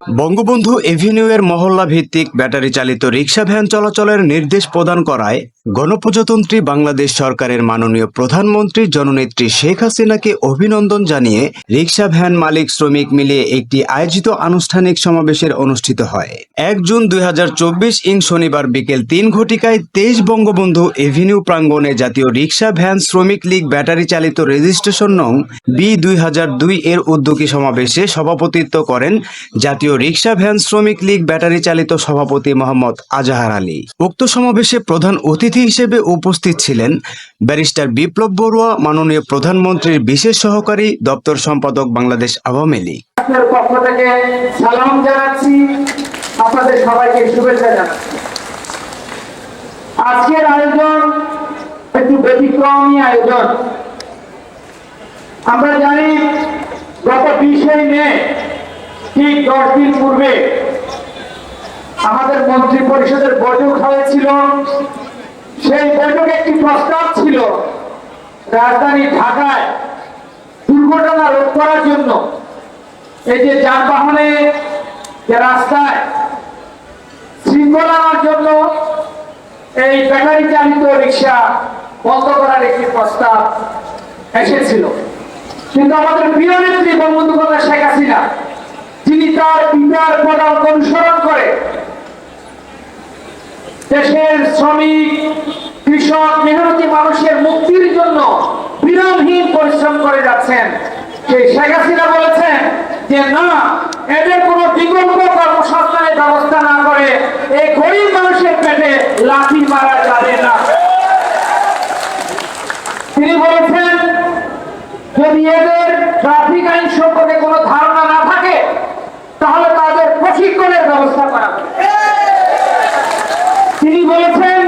বঙ্গবন্ধু এভিনিউয়ের মহল্লা ভিত্তিক ব্যাটারি চালিত rickshaw van চলাচলের নির্দেশ প্রদান করায় গণপ্রজাতন্ত্রী বাংলাদেশ সরকারের মাননীয় প্রধানমন্ত্রী জননেত্রী শেখ হাসিনাকে অভিনন্দন জানিয়ে রিক্সা ভ্যান মালিক শ্রমিক মিলিয়ে একটি আয়োজিত আনুষ্ঠানিক সমাবেশের অনুষ্ঠিত হয়। এক জুন দুই ইং শনিবার বিকেল তিন ঘটিকায় তেইশ বঙ্গবন্ধু এভিনিউ প্রাঙ্গণে জাতীয় রিক্সা ভ্যান শ্রমিক লীগ ব্যাটারি চালিত রেজিস্ট্রেশন নং বি দুই হাজার দুই এর উদ্যোগী সমাবেশে সভাপতিত্ব করেন জাতীয় রিক্সা ভ্যান শ্রমিক লীগ ব্যাটারি চালিত সভাপতি মোহাম্মদ আজাহার আলী। উক্ত সমাবেশে প্রধান অতিথি হিসেবে উপস্থিত ছিলেন ব্যারিস্টার বিপ্লব বড়ুয়া, মাননীয় প্রধানমন্ত্রীর বিশেষ সহকারী দপ্তর সম্পাদক বাংলাদেশ আওয়ামী লীগ। আজকের আয়োজন ব্যতিক্রমী আয়োজন। আমরা জানি, গত বিশে মে ঠিক দশ দিন পূর্বে আমাদের মন্ত্রী পরিষদের বৈঠক হয়েছিল। সেই বৈঠকে একটি প্রস্তাব ছিল, রাজধানী ঢাকায় দুর্ঘটনা রোধ করার জন্য। এই যে যানবাহনে যে রাস্তায় শৃঙ্খলা আনার জন্য এই ব্যাটারি চালিত রিক্সা বন্ধ করার একটি প্রস্তাব এসেছিল। কিন্তু আমাদের প্রিয় নেত্রী বঙ্গবন্ধু কন্যা শেখ হাসিনা যিনি তার পিতার পদাঙ্ক অনুসরণ করে। দেশের শ্রমিক, কৃষক, মেহনতি মানুষের মুক্তির জন্য বিরামহীন পরিশ্রম করে যাচ্ছেন। সেই শেখ হাসিনা বলেছেন যে, না, এদের কোনো বিকল্প কর্মসংস্থানের ব্যবস্থা না করে এই গরিব মানুষের পেটে লাঠি মারা যাবে না তিনি বলেছেন যদি এদের ট্রাফিক আইন সম্পর্কে কোনো ধারণা না থাকে তাহলে তাদের প্রশিক্ষণের ব্যবস্থা করা হবে তিনি বলেছেন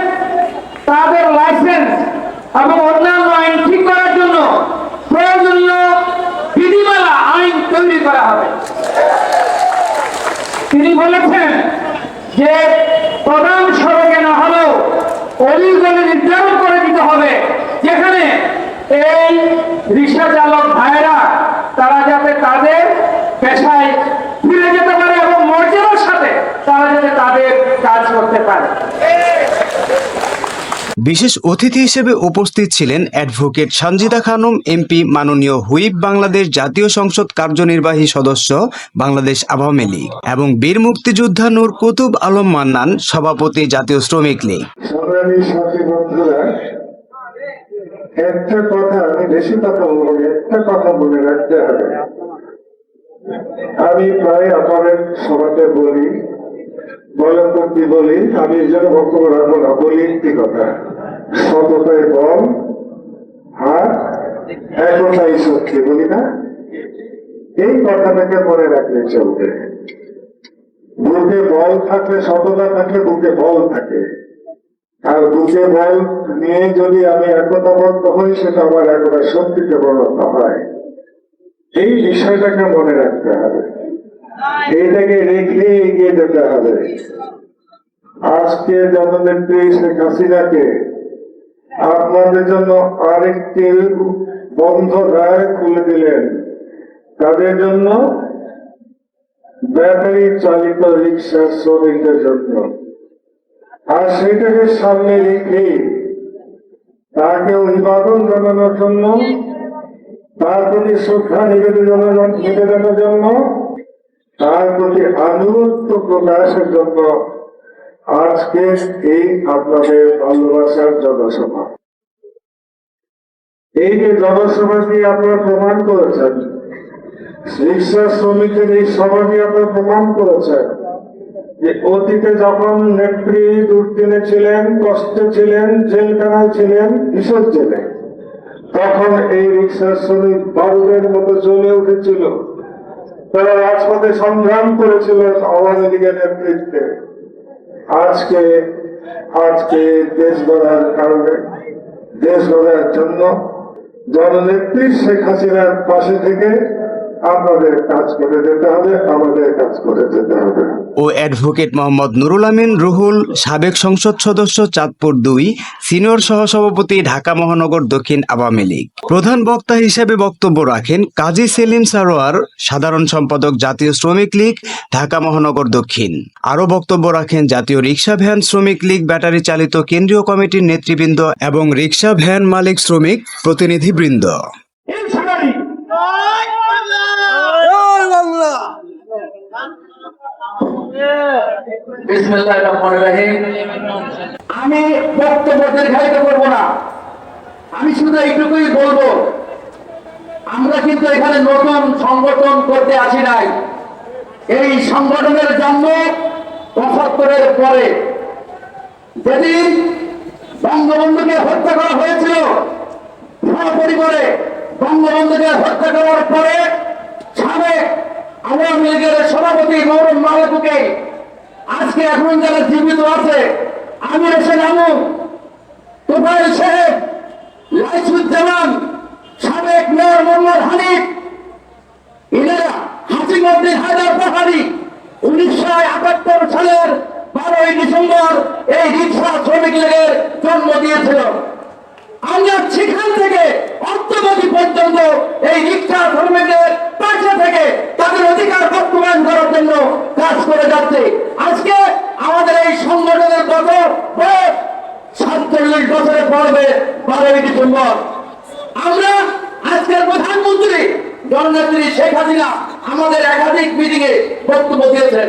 তাদের লাইসেন্স এবং অন্যান্য আইন ঠিক করার জন্য প্রয়োজনীয় বিধিমালা আইন তৈরি করা হবে তিনি বলেছেন যে প্রধান সড়কে না হলেও অলিগলি নির্ধারণ করে দিতে হবে, যেখানে এই রিক্সা চালক ভাইয়েরা, তারা যাতে তাদের পেশায় ফিরে যেতে পারে এবং মর্যাদার সাথে তারা যাতে তাদের কাজ করতে পারে। বিশেষ অতিথি হিসেবে উপস্থিত ছিলেন অ্যাডভোকেট সঞ্জিদা খানম, এমপি মাননীয় হুইপ বাংলাদেশ জাতীয় সংসদ কার্যনির্বাহী সদস্য বাংলাদেশ আওয়ামী লীগ এবং বীর মুক্তিযোদ্ধা নূর কুতুব আলম মান্নান, সভাপতি জাতীয় শ্রমিক লীগ। আমি প্রায় আপনাদের সভাতে বলি তো কি বলি? আমি এই জন্য বক্তব্য রাখব না। বলি একটি কথা। সততায় বল আর একতাই শক্তি বলি না? এই কথাটাকে মনে রাখলে চলবে। বুকে বল থাকলে সততা থাকলে বুকে বল থাকে। আর বুকে বল নিয়ে যদি আমি একতাবদ্ধ হই, সেটা আমার একতা শক্তিতে পরিণত হয়। এই বিষয়টাকে মনে রাখতে হবে। এইটাকে রেখে এগিয়ে যেতে হবে। আজকে জননেত্রী শেখ হাসিনাকে আপনাদের জন্য আরেকটি বন্ধ রায় খুলে দিলেন। তাদের জন্য ব্যাটারি চালিত রিক্সা শ্রমিকদের জন্য। আর সেটাকে সামনে রেখে তাকে অভিবাদন জানানোর জন্য তার প্রতি শ্রদ্ধা নিবেদনের জন্য তার প্রতি আনুগত্য প্রকাশের জন্য আজকে এই আপনাদের ভালোবাসার জনসভা। এই যে জনসভাটি আপনারা প্রমাণ করেছেন, রিক্সা শ্রমিকের এই সভাটি আপনারা প্রমাণ করেছেন যে অতীতে যখন নেত্রী দুর্দিনে ছিলেন, কষ্টে ছিলেন, জেলখানায় ছিলেন কিশোর জেলে তখন এই রিক্সা শ্রমিক বারুদের মতো জ্বলে উঠেছিল। তারা রাজপথে সংগ্রাম করেছিল আওয়ামী লীগের নেতৃত্বে। আজকে আজকে দেশ গড়ার কারণে, দেশ গড়ার জন্য জননেত্রী শেখ হাসিনার পাশে থেকে আপনাদের কাজ করে যেতে হবে, আমাদের কাজ করে যেতে হবে। ও অ্যাডভোকেট মোহাম্মদ নুরুল আমিন, রুহুল, সাবেক সংসদ সদস্য চাঁদপুর দুই, সিনিয়র সহসভাপতি ঢাকা মহানগর দক্ষিণ আওয়ামী লীগ। প্রধান বক্তা হিসেবে বক্তব্য রাখেন কাজী সেলিম সারোয়ার, সাধারণ সম্পাদক জাতীয় শ্রমিক লীগ, ঢাকা মহানগর দক্ষিণ। আরও বক্তব্য রাখেন জাতীয় রিক্সা ভ্যান শ্রমিক লীগ ব্যাটারি চালিত কেন্দ্রীয় কমিটির নেতৃবৃন্দ এবং রিক্সা ভ্যান মালিক শ্রমিক প্রতিনিধিবৃন্দ। আমি বক্তব্য দীর্ঘায়িত করব না। আমি শুধু এইটুকুই বলব, আমরা কিন্তু এখানে নতুন সংগঠন করতে আসি নাই। এই সংগঠনের জন্ম পঁচাত্তরের পরে। যেদিন বঙ্গবন্ধুকে হত্যা করা হয়েছিল পরিবারে বঙ্গবন্ধুকে হত্যা করার পরে সাবেক আওয়ামী লীগের সভাপতি গৌরব মালাকুকে আজকে এখন যারা জীবিত আছে আমি এসে নামু তোফাইল সাহেব, লাইসুজ্জামান, সাবেক মেয়র মোহাম্মদ হানিফ, এনারা হাসিমুদ্দিন হায়দার পাহাড়ি উনিশশো একাত্তর সালের বারোই ডিসেম্বর এই রিক্সা শ্রমিক লীগের জন্ম দিয়েছিল। আমরা সেখান থেকে অর্থগতি পর্যন্ত এই রিক্সা শ্রমিকদের পাশে থেকে তাদের অধিকার বাস্তবায়ন করার জন্য কাজ করে যাচ্ছে। আজকে আমাদের এই সংগঠনের কত বয়স সাতচল্লিশ বছরে পড়বে বারোই ডিসেম্বর। আমরা আজকের প্রধানমন্ত্রী জননেত্রী শেখ হাসিনা আমাদের একাধিক মিটিং এ বক্তব্য দিয়েছেন।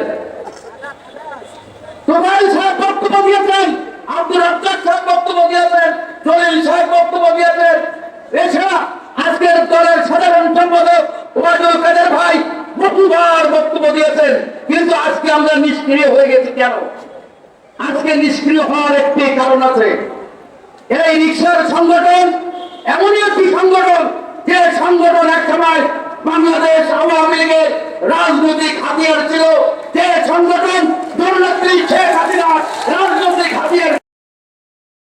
তোফাইল সাহেব বক্তব্য দিয়েছেন আব্দুল রাজ্জাক সাহেব বক্তব্য দিয়েছেন, জলিল সাহেব বক্তব্য দিয়েছেন এছাড়া আজকের দলের সাধারণ সম্পাদক ওবায়দুল কাদের ভাই বহুবার বক্তব্য দিয়েছেন, কিন্তু আজকে আমরা নিষ্ক্রিয় হয়ে গেছি কেন? আজকে নিষ্ক্রিয় হওয়ার একটি কারণ আছে। এই রিক্সার সংগঠন এমনই একটি সংগঠন যে সংগঠন এক সময় বাংলাদেশ আওয়ামী লীগের রাজনৈতিক হাতিয়ার ছিল। যে সংগঠন দুর্নীতি, শেখ হাসিনার রাজনৈতিক হাতিয়ার